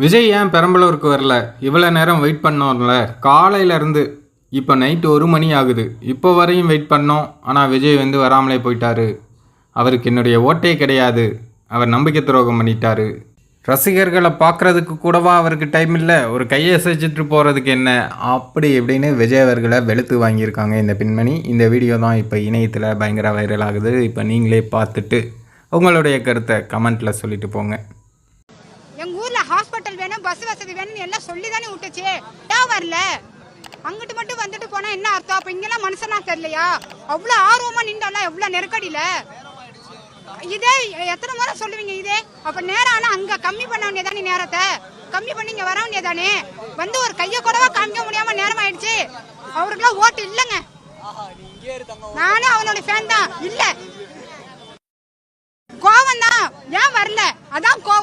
விஜய் ஏன் பெரம்பலூருக்கு வரல? இவ்வளோ நேரம் வெயிட் பண்ணோம்ல. காலையிலேருந்து இப்போ நைட்டு ஒரு மணி ஆகுது. இப்போ வரையும் வெயிட் பண்ணோம். ஆனால் விஜய் வந்து வராமலே போயிட்டாரு. அவருக்கு என்னுடைய ஓட்டே கிடையாது. அவர் நம்பிக்கை துரோகம் பண்ணிட்டாரு. ரசிகர்களை பார்க்குறதுக்கு கூடவா அவருக்கு டைம் இல்லை? ஒரு கையை அசைச்சிட்டு போகிறதுக்கு என்ன? அப்படி இப்படின்னு விஜய் அவர்களை வெளுத்து வாங்கியிருக்காங்க இந்த பெண்மணி. இந்த வீடியோ தான் இப்போ இணையத்தில் பயங்கர வைரல் ஆகுது. இப்போ நீங்களே பார்த்துட்டு உங்களுடைய கருத்தை கமெண்ட்டில் சொல்லிட்டு போங்க. எங்கள் ஊரில் ஹாஸ்பிட்டல் வேணும் பஸ் வசதி வேணும்னு எல்லாம் சொல்லி தானே விட்டுச்சு. ஏன் வரல? அங்கிட்டு மட்டும் வந்துட்டு போனா என்ன அர்த்தம்? அப்ப இங்கெல்லாம் மனுஷனா தெரியலையா? அவ்வளவு ஆர்வமா நின்றாலாம் எவ்வளவு நெருக்கடியில? இதே எத்தனை முறை சொல்லுவீங்க இதே? அப்ப நேரம் ஆனா அங்க கம்மி பண்ண வேண்டியதானே நேரத்தை? கம்மி பண்ணி இங்க வர வேண்டியதானே வந்து ஒரு கைய கூடவா காமிக்க முடியாம நேரம் ஆயிடுச்சு அவருக்குலாம் ஓட்டு இல்லைங்க. நானும் அவனோட ஃபேன் தான். இல்ல. கோவம் தான் ஏன் வரல? அதான் கோவம்.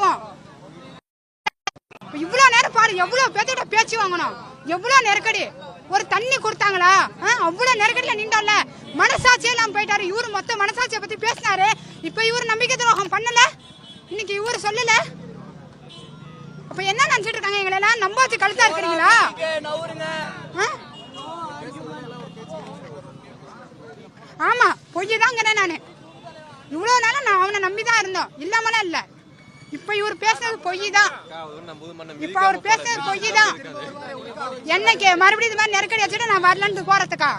இவ்வளோ நேரம் பாரு எவ்வளோ பேர்த்திட்ட பேச்சு வாங்கணும். எவ்வளோ நெருக்கடி. ஒரு தண்ணி கொடுத்தாங்களா? ஆ, அவ்வளோ நெருக்கடியில் நின்றால மனசாட்சியே இல்லாமல் போயிட்டாரு. இவரு மொத்த மனசாட்சியை பற்றி பேசினாரு. இப்போ இவர் நம்பிக்கை துரோகம் பண்ணல? இன்னைக்கு இவர் சொல்லல? அப்ப என்ன நினைச்சிட்டு இருக்காங்க எங்களை எல்லாம் நம்பாச்சு கழுத்தா இருக்கிறீங்களா? ஆமாம் ஆமா பொய் தாங்கிறேன் நானு. இவ்வளவு நாளும் நான் அவனை நம்பி தான் இருந்தோம். இல்லாமலாம் இல்லை. இப்ப இவர் பேசுனது பொய் தான் இப்ப அவர் பேசுனது பொய் தான் என்னைக்கு மறுபடியும் இது மாதிரி நெருக்கடி வச்சுட்டு நான் வரலன்னு போறதுக்கா?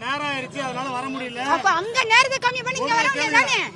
நேரம் ஆயிடுச்சு அதனால வர முடியல. அப்ப அங்க நேரத்தை கம்மி பண்ணி இங்க வர வேண்டியதானே